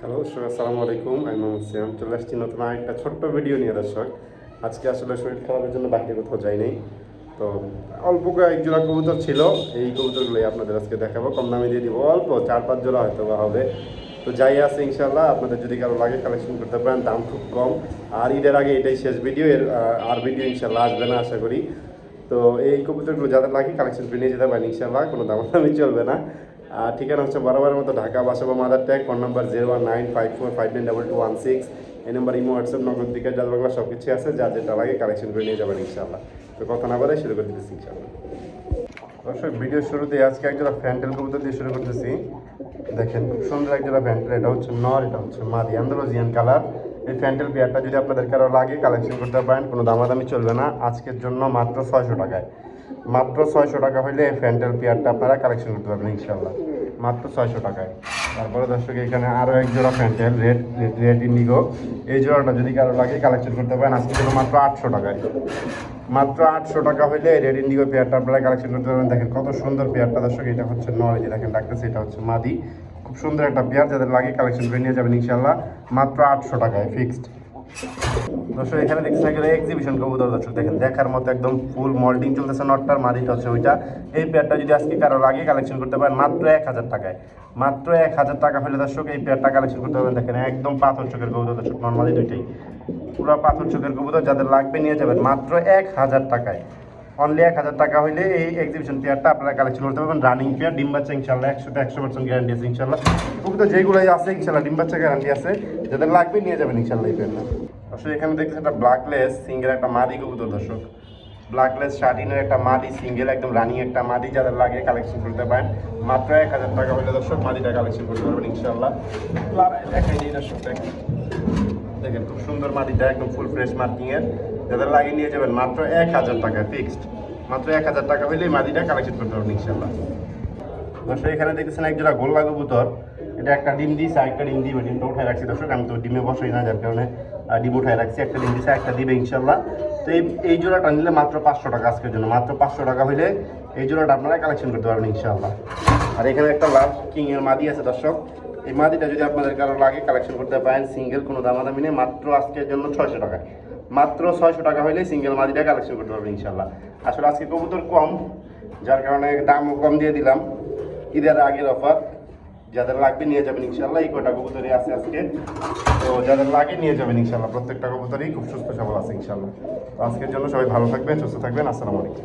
Hello আসসালামু আলাইকুম। আমি মোহাম্মদ সিয়াম চলে আসছি নতুন আরেকটা ছোট্ট ভিডিও নিয়ে দর্শক। আজকে আসলে শরীর খারাপের জন্য বাইরে কোথাও যাই নাই। তো, অল্প কয়েক জোড়া কবুতর ছিল। এই কবুতরগুলোই আপনাদের আজকে দেখাবো। কম দামে দিয়ে দিব। অল্প চার পাঁচ জোড়া হয়তো বা হবে। তো যাই আছে ইনশাল্লাহ আপনাদের যদি কারও লাগে কালেকশন করতে পারেন, দাম খুব কম। আর ঈদের আগে এটাই শেষ ভিডিও এর আর ভিডিও ইনশাল্লাহ আসবে না, আশা করি। তো এই কবুতরগুলো যাদের লাগে কালেকশন করে নিয়ে যেতে পারেন ইনশাল্লাহ কোনো দাম দামি চলবে না। ঠিকানা হচ্ছে বরাবরের মতো Dhaka Basabo Madartek phone number zero one nine five four five nine double two one six এই নাম্বার ইমো হোয়াটসঅ্যাপ নগদ দিকে যার বাংলা সব কিছু আছে, যা যেটা লাগে কালেকশন করে নিয়ে যাবেন ইনশাল্লাহ তো কথা না বলে শুরু করে দিতেছি ইনশাল্লাহ দর্শক ভিডিও শুরুতে আজকে একজোড়া ফ্যান্টেল কবুতর দিয়ে শুরু করতেছি। দেখেন, খুব সুন্দর একজোড়া ফ্যান্টেল এটা হচ্ছে নর, এটা হচ্ছে মাদি আন্দালোজিয়ান কালার এই ফ্যান্টেল পেয়ারটা যদি আপনাদের কারও লাগে কালেকশন করতে পারেন, কোনো দামাদামি চলবে না। আজকের জন্য মাত্র ছয়শো টাকায়। মাত্র ছয়শো টাকা হলে এই পেয়ারটা আপনারা কালেকশন করতে পারবেন ইনশাল্লাহ মাত্র ছয়শো টাকায়। তারপরে দর্শক, এখানে আরও এক জোড়া ফ্যান্টেল, রেড রেড ইন্ডিগো। এই জোড়াটা যদি কারও লাগে কালেকশন করতে পারেন আজকের জন্য মাত্র আটশো টাকায়। মাত্র আটশো টাকা হলে রেড ইন্ডিগো পেয়ারটা আপনারা কালেকশন করতে পারবেন। দেখেন কত সুন্দর পেয়ারটা দর্শক, এটা হচ্ছে যে দেখেন ডাকতেছে, এটা হচ্ছে মাদি। খুব সুন্দর একটা পেয়ার, যাদের লাগে কালেকশন করে নিয়ে যাবেন ইনশাল্লাহ মাত্র আটশো টাকায় ফিক্সড দর্শক, এখানে দেখতে গেলে এক্সিবিশন কবুতর, দর্শক দেখেন, দেখার মতো একদম ফুল মল্টিং চলতেছে, নটটার মাদিটা হচ্ছে ওইটা। এই পেয়ারটা যদি আজকে কারও লাগে কালেকশন করতে পারেন, মাত্র এক হাজার টাকায়। মাত্র এক হাজার টাকা হলে দর্শক, এই পেয়ারটা কালেকশন করতে পারবেন, দেখেন, একদম পাথর চোখের কবুতর, দর্শক নর্মালি দুইটাই। পুরো পাথর চোখের কবুতর, যাদের লাগবে নিয়ে যাবেন, মাত্র এক হাজার টাকায়। অনলি এক হাজার টাকা হইলে এই এক্সিবিশন পেয়ারটা আপনারা কালেকশন করতে পারবেন। রানিং পেয়ার ডিম বাচ্চা ইনশাল্লাহ একশোতে একশো পার্সেন্ট গ্যারান্টি আছে ইনশাল্লাহ কবুতর যেগুলোই আছে ইনশাল্লাহ ডিম বাচ্চা গ্যারান্টি আছে। যাদের লাগবে নিয়ে যাবেন ইনশাল্লাহ এই পেয়ারটা আসলে এখানে দেখতেছেন একটা ব্ল্যাকলেস সিঙ্গেল একটা মাদি কবুতর, দর্শক। ব্ল্যাকলেস শার্টিনের একটা মাদি সিঙ্গেল একদম রানিং একটা মাদি, যাদের লাগে কালেকশন করতে পারেন। মাত্র এক হাজার টাকা হলে দর্শক মাদিটা কালেকশন করতে পারবেন ইনশাল্লাহ দেখাই দিই দর্শক দেখেন খুব সুন্দর মাটিটা, একদম ফুল ফ্রেশ মার্কিংয়ের যাদের লাগিয়ে নিয়ে যাবেন, মাত্র এক হাজার টাকা ফিক্সড মাত্র এক হাজার টাকা এই মাটিটা কালেকশন করতে পারবেন ইনশাল্লাহ দর্শক, এখানে দেখতেছেন এক জোড়া গোল্লা কবুতর। এটা একটা ডিম দিয়েছে একটা ডিম দিবে, ডিমটা উঠায় রাখছি। দর্শক, আমি তো ডিমে বসাই না, যার কারণে ডিম উঠায় রাখছি। একটা ডিম দিয়েছে একটা দিবে ইনশাল্লাহ তো এই এই জোড়াটা নিলে মাত্র পাঁচশো টাকা আজকের জন্য। মাত্র পাঁচশো টাকা হলে এই জোড়াটা আপনারা কালেকশন করতে পারবেন ইনশাল্লাহ আর এখানে একটা লাভ কিংয়ের মাদি আছে, দর্শক। এই মাদিটা যদি আপনাদের কারও লাগে কালেকশন করতে পারেন সিঙ্গেল কোনো দামাদামি নেই, মাত্র আজকের জন্য ছয়শো টাকা মাত্র ছয়শো টাকা হলে সিঙ্গেল মাদিটা কালেকশন করতে পারবেন ইনশাল্লাহ আসলে আজকে কবুতর কম, যার কারণে দামও কম দিয়ে দিলাম। ঈদের আগের অফার, যাদের লাগবে নিয়ে যাবেন ইনশাল্লাহ এই কটা কবুতরই আছে আজকে। তো যাদের লাগে নিয়ে যাবেন ইনশাল্লাহ প্রত্যেকটা কবুতরই খুব সুস্থ সবল আছে ইনশাল্লাহ তো আজকের জন্য সবাই ভালো থাকবেন, সুস্থ থাকবেন, আসসালামু আলাইকুম।